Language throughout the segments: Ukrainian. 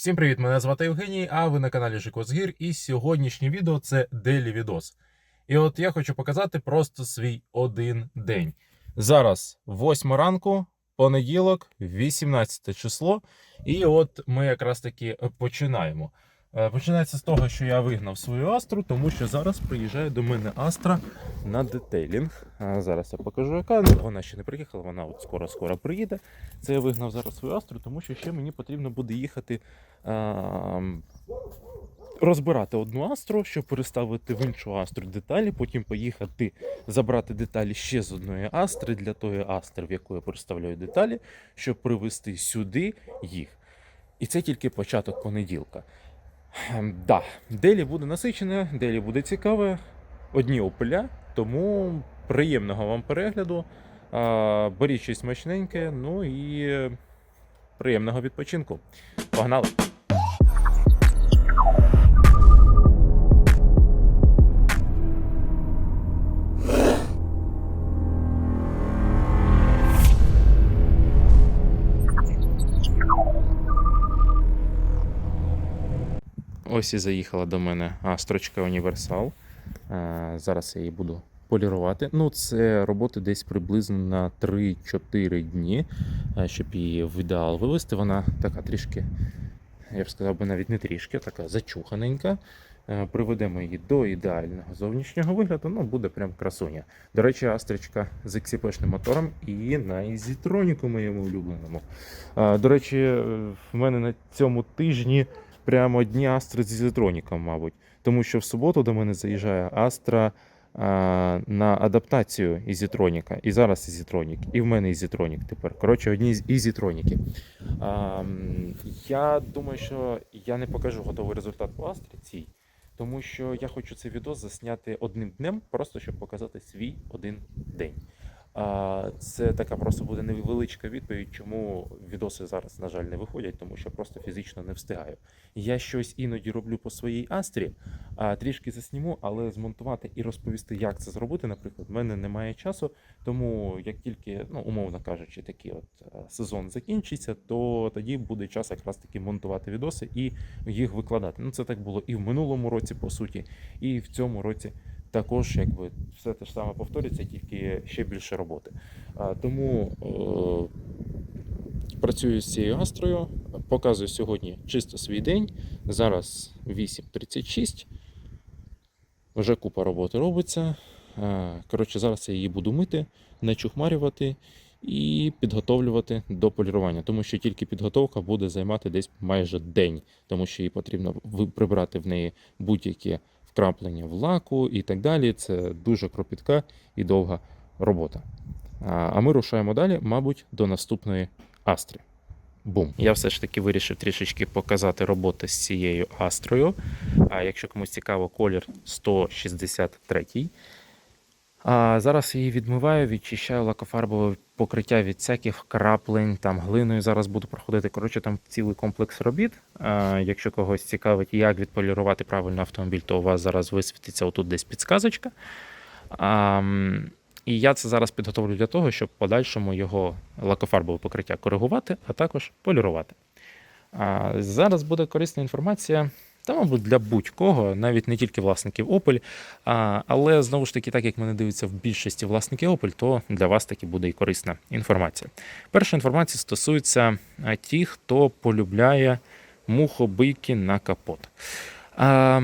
Всім привіт! Мене звати Євгеній, а ви на каналі Жикозгір. І сьогоднішнє відео це Делі відос. І от я хочу показати просто свій один день. Зараз 8 ранку, понеділок, 18 число. І от ми якраз таки починаємо. Е, Починається з того, що я вигнав свою астру, тому що зараз приїжджає до мене астра на детейлінг. Зараз я покажу, яка вона ще не приїхала, вона от скоро-скоро приїде. Це я вигнав зараз свою астру, тому що ще мені потрібно буде їхати а, розбирати одну астру, щоб переставити в іншу астру деталі, потім поїхати забрати деталі ще з одної астри для тої астри, в яку я переставляю деталі, щоб привезти сюди їх. І це тільки початок понеділка. Ем, Да, делі буде насичене, делі буде цікаве. Одні опиля, тому приємного вам перегляду. Беріть щось смачненьке, ну і приємного відпочинку. Погнали! Ось і заїхала до мене астрочка Універсал. Е, Зараз я її буду полірувати. Ну, це роботи десь приблизно на 3-4 дні, е, щоб її в ідеал вивести. Вона така трішки, я б сказав би навіть не трішки, така зачуханенька. Е, Приведемо її до ідеального зовнішнього вигляду, ну буде прям красуня. До речі, астричка з XCP-шним мотором і на ізітроніку моєму улюбленому. До речі, в мене на цьому тижні прямо дні Астри з ізотроніком, мабуть. Тому що в суботу до мене заїжджає Астра на адаптацію Ізітроніка. І зараз Ізітронік, і в мене Ізітронік тепер. Коротше, одні з Ізітроніки. Я думаю, що я не покажу готовий результат по Астрі цій, тому що я хочу цей відео засняти одним днем, просто щоб показати свій один день. Це така просто буде невеличка відповідь, чому відоси зараз, на жаль, не виходять, тому що просто фізично не встигаю. Я щось іноді роблю по своїй астрі, трішки засніму, але змонтувати і розповісти, як це зробити, наприклад, в мене немає часу. Тому як тільки, ну умовно кажучи, такий от е, сезон закінчиться, то тоді буде час якраз таки монтувати відоси і їх викладати. Ну це так було і в минулому році, по суті, і в цьому році. Також якби все те ж саме повторюється, тільки ще більше роботи. Тому е, працюю з цією астрою, показую сьогодні чисто свій день. Зараз 8.36. Вже купа роботи робиться. Коротше, зараз я її буду мити, начухмарювати і підготовлювати до полірування, тому що тільки підготовка буде займати десь майже день, тому що їй потрібно прибрати в неї будь-які вкраплення в лаку і так далі. Це дуже кропітка і довга робота. А ми рушаємо далі, мабуть, до наступної астри. Бум. Я все ж таки вирішив трішечки показати роботи з цією астрою. А якщо комусь цікаво, колір 163. А зараз її відмиваю, відчищаю лакофарбове покриття від всяких краплень, там глиною зараз буду проходити. Коротше, там цілий комплекс робіт. А, якщо когось цікавить, як відполірувати правильно автомобіль, то у вас зараз висвітиться отут десь підсказочка. І я це зараз підготовлю для того, щоб в подальшому його лакофарбове покриття коригувати, а також полірувати. Зараз буде корисна інформація. Та, мабуть, для будь-кого, навіть не тільки власників Opel, а, але знову ж таки, так як мене дивиться в більшості власників Opel, то для вас таки буде і корисна інформація. Перша інформація стосується тих, хто полюбляє мухобийки на капот. А,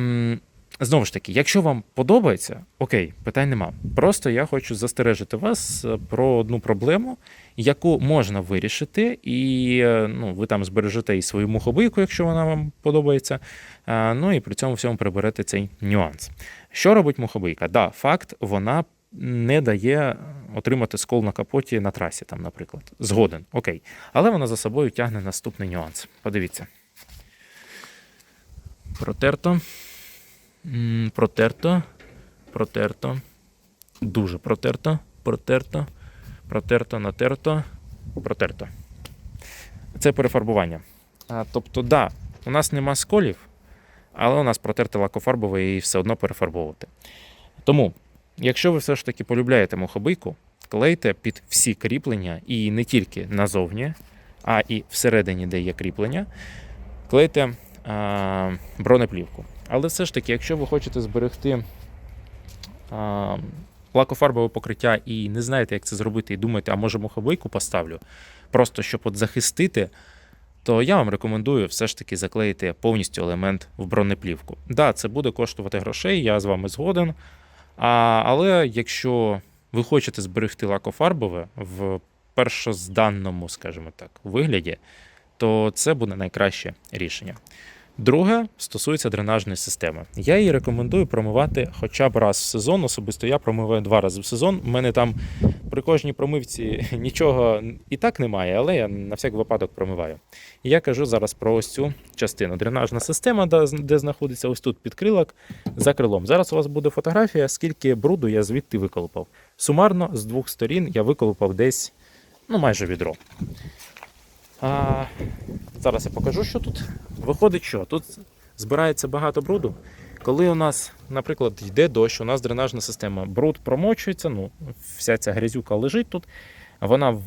знову ж таки, якщо вам подобається, окей, питань нема. Просто я хочу застережити вас е, про одну проблему, яку можна вирішити, і е, ну, ви там збережете і свою мухобийку, якщо вона вам подобається. Ну і при цьому всьому приберете цей нюанс. Що робить мухобийка? Да, факт, вона не дає отримати скол на капоті на трасі, там, наприклад. Згоден, окей. Але вона за собою тягне наступний нюанс. Подивіться. Протерто. Протерто. Протерто. Дуже протерто. Протерто. Протерто, натерто. Протерто. Це перефарбування. А, тобто, да, у нас нема сколів, але у нас протерте лакофарбове і все одно перефарбовувати. Тому, якщо ви все ж таки полюбляєте мухобийку, клейте під всі кріплення і не тільки назовні, а і всередині, де є кріплення. клейте а, бронеплівку. Але все ж таки, якщо ви хочете зберегти а, лакофарбове покриття і не знаєте, як це зробити, і думаєте, а може моховийку поставлю, просто щоб от захистити, то я вам рекомендую все ж таки заклеїти повністю елемент в бронеплівку. Да, це буде коштувати грошей, я з вами згоден. А, але якщо ви хочете зберегти лакофарбове в першозданному, скажімо так, вигляді, то це буде найкраще рішення. Друге стосується дренажної системи. Я її рекомендую промивати хоча б раз в сезон. Особисто я промиваю два рази в сезон. У мене там при кожній промивці нічого і так немає, але я на всяк випадок промиваю. І я кажу зараз про ось цю частину. Дренажна система, де, знаходиться ось тут підкрилок за крилом. Зараз у вас буде фотографія, скільки бруду я звідти виколупав. Сумарно з двох сторін я виколупав десь ну, майже відро. А, зараз я покажу, що тут. Виходить, що тут збирається багато бруду. Коли у нас, наприклад, йде дощ, у нас дренажна система, бруд промочується, ну, вся ця грязюка лежить тут, вона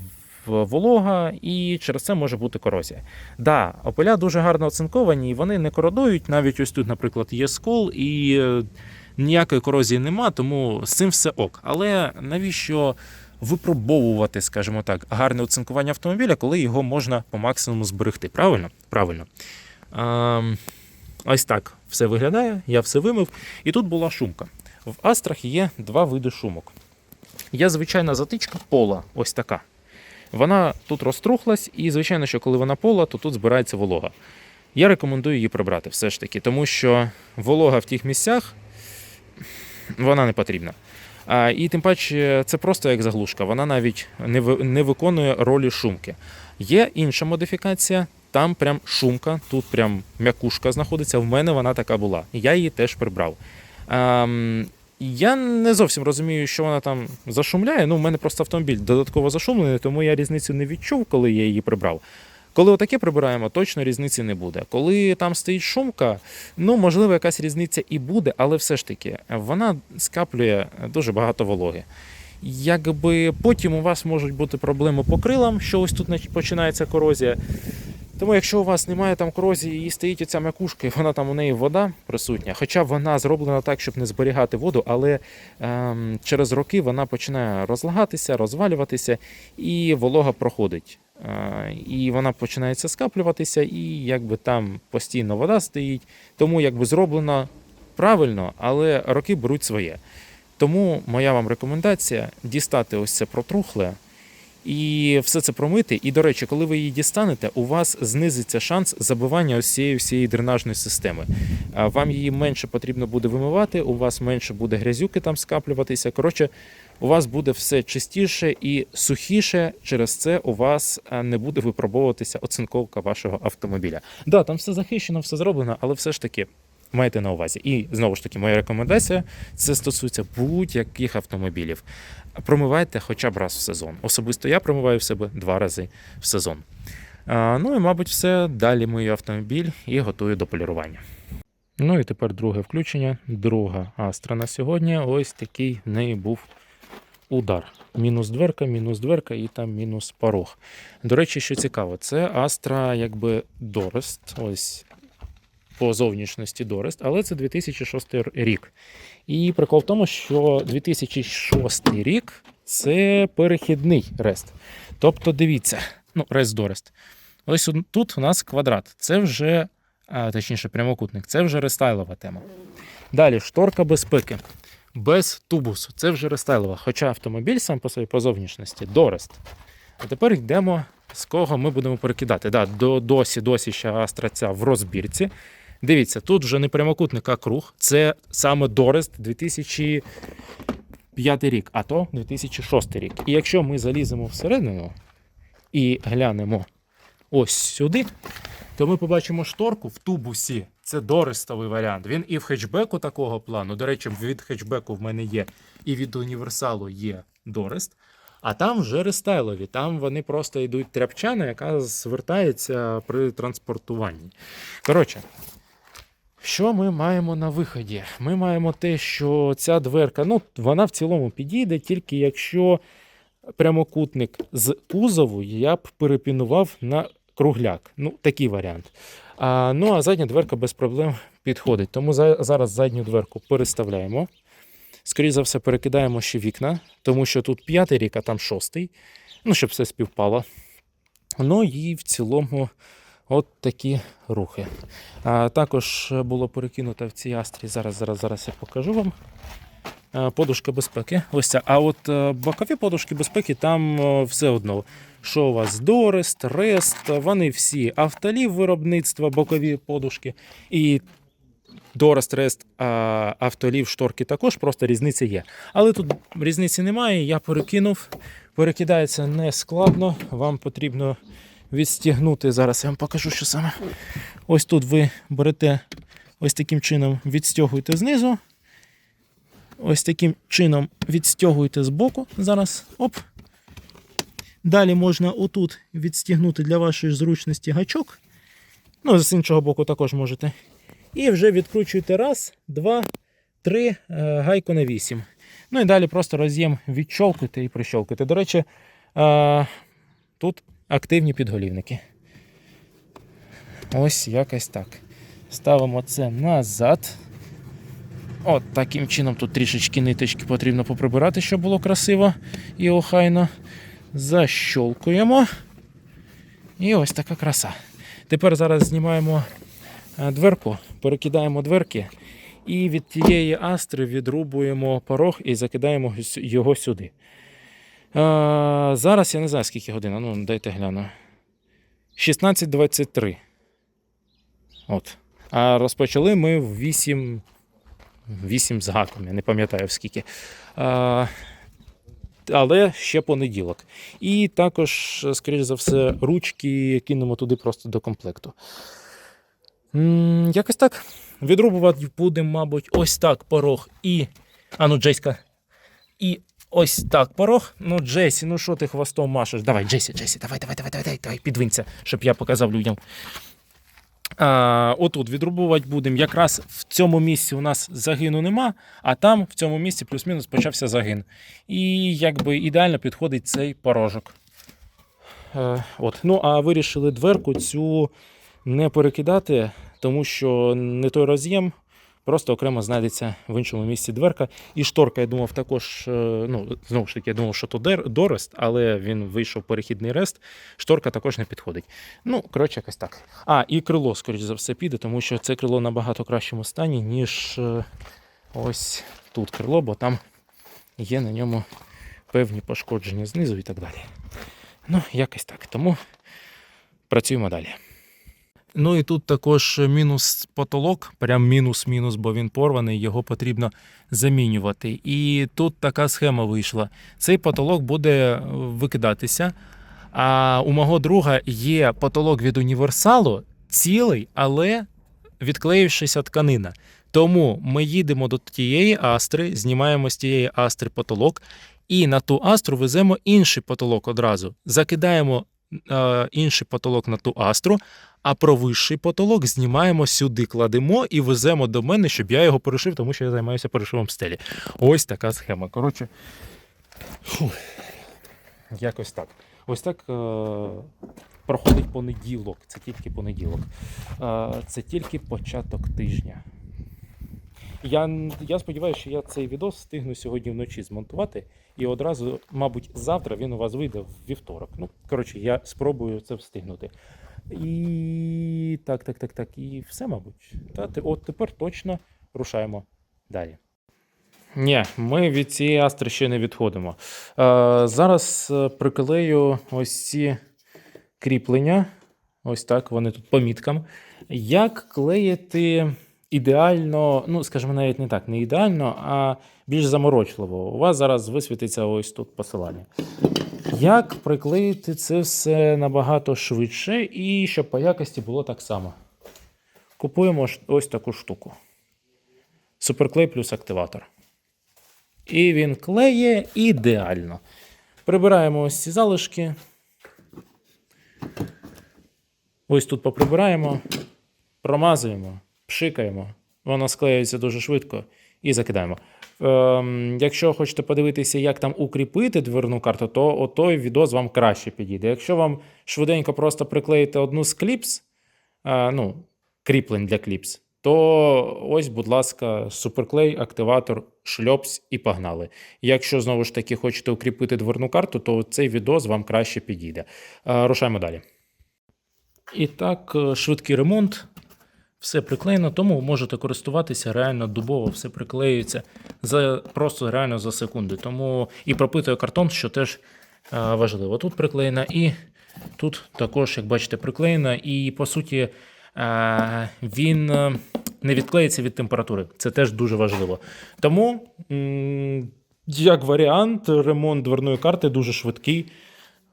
волога і через це може бути корозія. Да, опиля дуже гарно оцинковані, і вони не кородують. Навіть ось тут, наприклад, є скол, і е, ніякої корозії нема, тому з цим все ок. Але навіщо випробовувати, скажімо так, гарне оцинкування автомобіля, коли його можна по максимуму зберегти? Правильно? Правильно. Ем, Ось так все виглядає, я все вимив. І тут була шумка. В астрах є два види шумок. Є звичайна затичка пола, ось така. Вона тут розтрухлась, і, звичайно, що коли вона пола, то тут збирається волога. Я рекомендую її прибрати все ж таки, тому що волога в тих місцях вона не потрібна. І тим паче це просто як заглушка, вона навіть не, виконує ролі шумки. Є інша модифікація, там прям шумка, тут прям м'якушка знаходиться. В мене вона така була. Я її теж прибрав. Я не зовсім розумію, що вона там зашумляє. Ну, в мене просто автомобіль додатково зашумлений, тому я різницю не відчув, коли я її прибрав. Коли отаке прибираємо, точно різниці не буде. Коли там стоїть шумка, ну можливо, якась різниця і буде, але все ж таки вона скаплює дуже багато вологи. Якби потім у вас можуть бути проблеми по крилам, що ось тут починається корозія. Тому якщо у вас немає там корозії і стоїть оця м'якушка, і вона там у неї вода присутня, хоча вона зроблена так, щоб не зберігати воду, але ем, через роки вона починає розлагатися, розвалюватися, і волога проходить. Е, і вона починається скаплюватися, і якби там постійно вода стоїть. Тому якби зроблено правильно, але роки беруть своє. Тому моя вам рекомендація дістати ось це протрухле і все це промити. І, до речі, коли ви її дістанете, у вас знизиться шанс забивання ось цієї всієї дренажної системи. Вам її менше потрібно буде вимивати, у вас менше буде грязюки там скаплюватися. Коротше, у вас буде все чистіше і сухіше. Через це у вас не буде випробовуватися оцинковка вашого автомобіля. Да, там все захищено, все зроблено, але все ж таки. Майте на увазі. І знову ж таки, моя рекомендація це стосується будь-яких автомобілів. Промивайте хоча б раз в сезон. Особисто я промиваю в себе два рази в сезон. Ну і, мабуть, все. Далі мию автомобіль і готую до полірування. Ну і тепер друге включення. Друга Астра на сьогодні. Ось такий в неї був удар. Мінус дверка, мінус дверка і там мінус порог. До речі, що цікаво, це Астра якби Дорест. Ось по зовнішності Дорест, але це 2006 рік. І прикол в тому, що 2006 рік це перехідний рест. Тобто, дивіться, ну, рест Дорест. Ось тут у нас квадрат. Це вже, а, точніше, прямокутник, це вже рестайлова тема. Далі шторка безпеки. Без тубусу. Це вже рестайлова. Хоча автомобіль сам по собі по зовнішності Дорест. А тепер йдемо, з кого ми будемо перекидати. Да, до, досі, досі ще Астра ця в розбірці. Дивіться, тут вже не прямокутник, а круг. Це саме Дорест 2005 рік, а то 2006 рік. І якщо ми заліземо всередину і глянемо ось сюди, то ми побачимо шторку в тубусі. Це дорестовий варіант. Він і в хетчбеку такого плану. До речі, від хетчбеку в мене є, і від універсалу є дорест. А там вже рестайлові. Там вони просто йдуть тряпчана, яка звертається при транспортуванні. Коротше, що ми маємо на виході? Ми маємо те, що ця дверка, ну, вона в цілому підійде, тільки якщо прямокутник з кузову я б перепінував на кругляк. Ну, такий варіант. А, ну а задня дверка без проблем підходить. Тому за, зараз задню дверку переставляємо. Скоріше за все, перекидаємо ще вікна, тому що тут п'ятий рік, а там шостий. Ну, щоб все співпало. Ну і в цілому от такі рухи. А, також було перекинуто в цій астрі. Зараз, зараз, зараз я покажу вам. Подушка безпеки. Ось ця. А от е, бокові подушки безпеки там е, все одно. Що у вас Дорест, Рест, вони всі автолів виробництва, бокові подушки. І Дорест, Рест, автолів, шторки також, просто різниця є. Але тут різниці немає. Я перекинув. Перекидається не складно. Вам потрібно відстігнути. Зараз я вам покажу, що саме. Ось тут ви берете ось таким чином, відстягуєте знизу. Ось таким чином відстягуєте боку. Зараз. Оп. Далі можна отут відстігнути для вашої зручності гачок. Ну, з іншого боку також можете. І вже відкручуєте раз, два, три, е, гайку на вісім. Ну і далі просто роз'єм відщолкуєте і прищолкуєте. До речі, е, тут активні підголівники. Ось якось так. Ставимо це назад. От таким чином тут трішечки ниточки потрібно поприбирати, щоб було красиво і охайно. Защолкуємо. І ось така краса. Тепер зараз знімаємо е, дверку, перекидаємо дверки і від тієї астри відрубуємо порог і закидаємо його сюди. Е, зараз я не знаю, скільки годин. а Ну, дайте гляну. 16.23. От. А розпочали ми в 8. 8 з гаком, я не пам'ятаю скільки. А, але ще понеділок. І також, скоріш за все, ручки кинемо туди просто до комплекту. М, якось так. Відрубувати будемо, мабуть, ось так порог і. А ну, Джеська. І ось так порог. Ну, Джесі, ну що ти хвостом машеш? Давай, Джесі, Джесі, давай, давай, давай, давай, давай, підвинься, щоб я показав людям. А, отут відрубувати будемо. Якраз в цьому місці у нас загину нема, а там в цьому місці плюс-мінус почався загин. І якби ідеально підходить цей порожок. Е, от. Ну, а вирішили дверку цю не перекидати, тому що не той роз'єм, просто окремо знайдеться в іншому місці дверка. І шторка, я думав, також, е, ну, знову ж таки, я думав, що то дорест, але він вийшов перехідний рест. Шторка також не підходить. Ну, коротше, якось так. А, і крило, скоріш за все, піде, тому що це крило набагато кращому стані, ніж е, ось тут крило, бо там є на ньому певні пошкодження знизу і так далі. Ну, якось так. Тому працюємо далі. Ну і тут також мінус потолок, прям мінус-мінус, бо він порваний, його потрібно замінювати. І тут така схема вийшла. Цей потолок буде викидатися. А у мого друга є потолок від універсалу цілий, але відклеївшися тканина. Тому ми їдемо до тієї астри, знімаємо з тієї астри потолок, і на ту астру веземо інший потолок одразу. Закидаємо е, інший потолок на ту астру, а про вищий потолок знімаємо сюди, кладемо і веземо до мене, щоб я його перешив, тому що я займаюся перешивом стелі. Ось така схема. Коротше, якось так. Ось так е, проходить понеділок. Це тільки понеділок. Е, це тільки початок тижня. Я, я сподіваюся, що я цей відос встигну сьогодні вночі змонтувати, і одразу, мабуть, завтра він у вас вийде в вівторок. Ну, коротше, я спробую це встигнути. І так, так, так, так. І все, мабуть. Та, от тепер точно рушаємо далі. Ні, ми від цієї астри ще не відходимо. Е, зараз е, приклею ось ці кріплення. Ось так, вони тут по міткам. Як клеїти ідеально, ну, скажімо, навіть не так, не ідеально, а більш заморочливо. У вас зараз висвітиться ось тут посилання. Як приклеїти це все набагато швидше і щоб по якості було так само? Купуємо ось таку штуку. Суперклей плюс активатор. І він клеє ідеально. Прибираємо ось ці залишки. Ось тут поприбираємо, промазуємо, пшикаємо. Воно склеюється дуже швидко і закидаємо. Ем, якщо хочете подивитися, як там укріпити дверну карту, то отой відос вам краще підійде. Якщо вам швиденько просто приклеїти одну з кліпс, е, ну, кріплень для кліпс, то ось, будь ласка, суперклей, активатор, шльопс і погнали. Якщо знову ж таки хочете укріпити дверну карту, то цей відос вам краще підійде. Е, Рушаємо далі. І так, е, швидкий ремонт. Все приклеєно, тому можете користуватися реально дубово, все приклеюється за просто реально за секунди. Тому і пропитує картон, що теж е, важливо. Тут приклеєно, і тут також, як бачите, приклеєно. І по суті, е, він е, не відклеїться від температури. Це теж дуже важливо. Тому, як варіант, ремонт дверної карти дуже швидкий.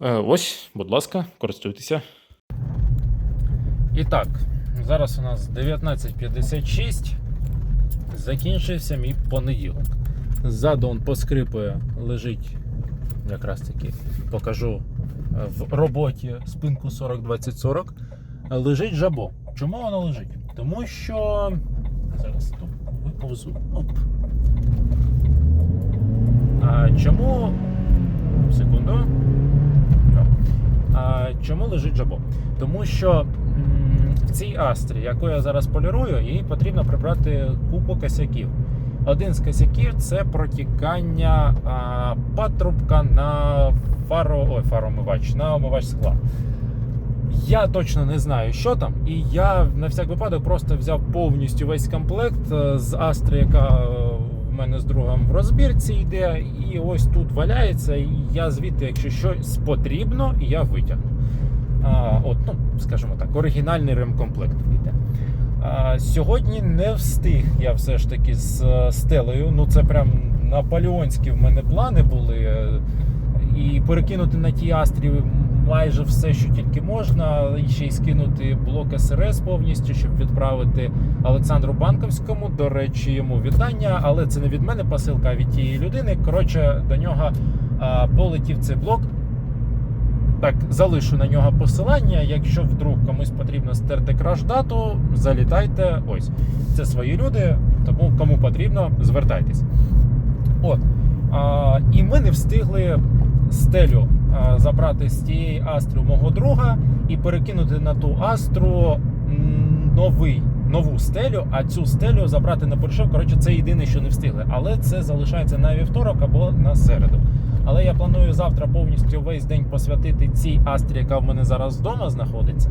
Ось, будь ласка, користуйтеся. І так, зараз у нас 19.56. Закінчився мій понеділок. Ззаду он поскрипує, лежить, якраз таки покажу е, в роботі спинку 40-20-40. Лежить жабо. Чому воно лежить? Тому що. Зараз тут виповзу. Оп. А, чому. Секунду. А, чому лежить жабо? Тому що в цій астрі, яку я зараз полірую, їй потрібно прибрати купу косяків. Один з косяків це протікання а, патрубка на фаро, ой, фаромивач, на омивач скла. Я точно не знаю, що там, і я на всяк випадок просто взяв повністю весь комплект е, з Астри, яка е, в мене з другом в розбірці йде, і ось тут валяється. І я звідти, якщо щось потрібно, я витягну. А, от, ну, скажімо оригінальний ремкомплект йде. Сьогодні не встиг я все ж таки з е, стелею. Ну, це прям наполеонські в мене плани були. е, І перекинути на ті астрі майже все, що тільки можна, і ще й скинути блок СРС повністю, щоб відправити Олександру Банковському. До речі, йому вітання, але це не від мене посилка, а від тієї людини. Коротше, до нього полетів цей блок. Так, залишу на нього посилання. Якщо вдруг комусь потрібно стерти краш-дату, залітайте. Ось це свої люди, тому кому потрібно, звертайтесь. От. А, і ми не встигли стелю а, забрати з тієї астри у мого друга і перекинути на ту астру новий, нову стелю, а цю стелю забрати на першов. Коротше, це єдине, що не встигли. Але це залишається на вівторок або на середу. Але я планую завтра повністю весь день посвятити цій астрі, яка в мене зараз вдома знаходиться.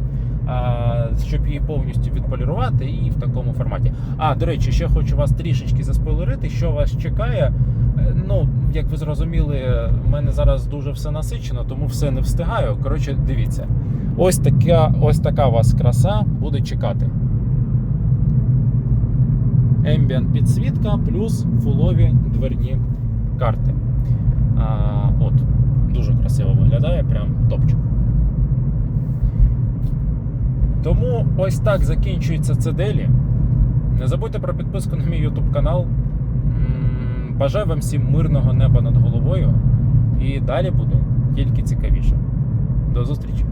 Щоб її повністю відполірувати і в такому форматі. А, до речі, ще хочу вас трішечки заспойлерити, що вас чекає. Е, Ну, як ви зрозуміли, в мене зараз дуже все насичено, тому все не встигаю. Коротше, дивіться. Ось така, ось така вас краса буде чекати. Ambient підсвітка плюс фулові дверні карти. А, от, дуже красиво виглядає, прям топчик. Тому ось так закінчується це делі. Не забудьте про підписку на мій YouTube канал. Бажаю вам всім мирного неба над головою. І далі буде тільки цікавіше. До зустрічі!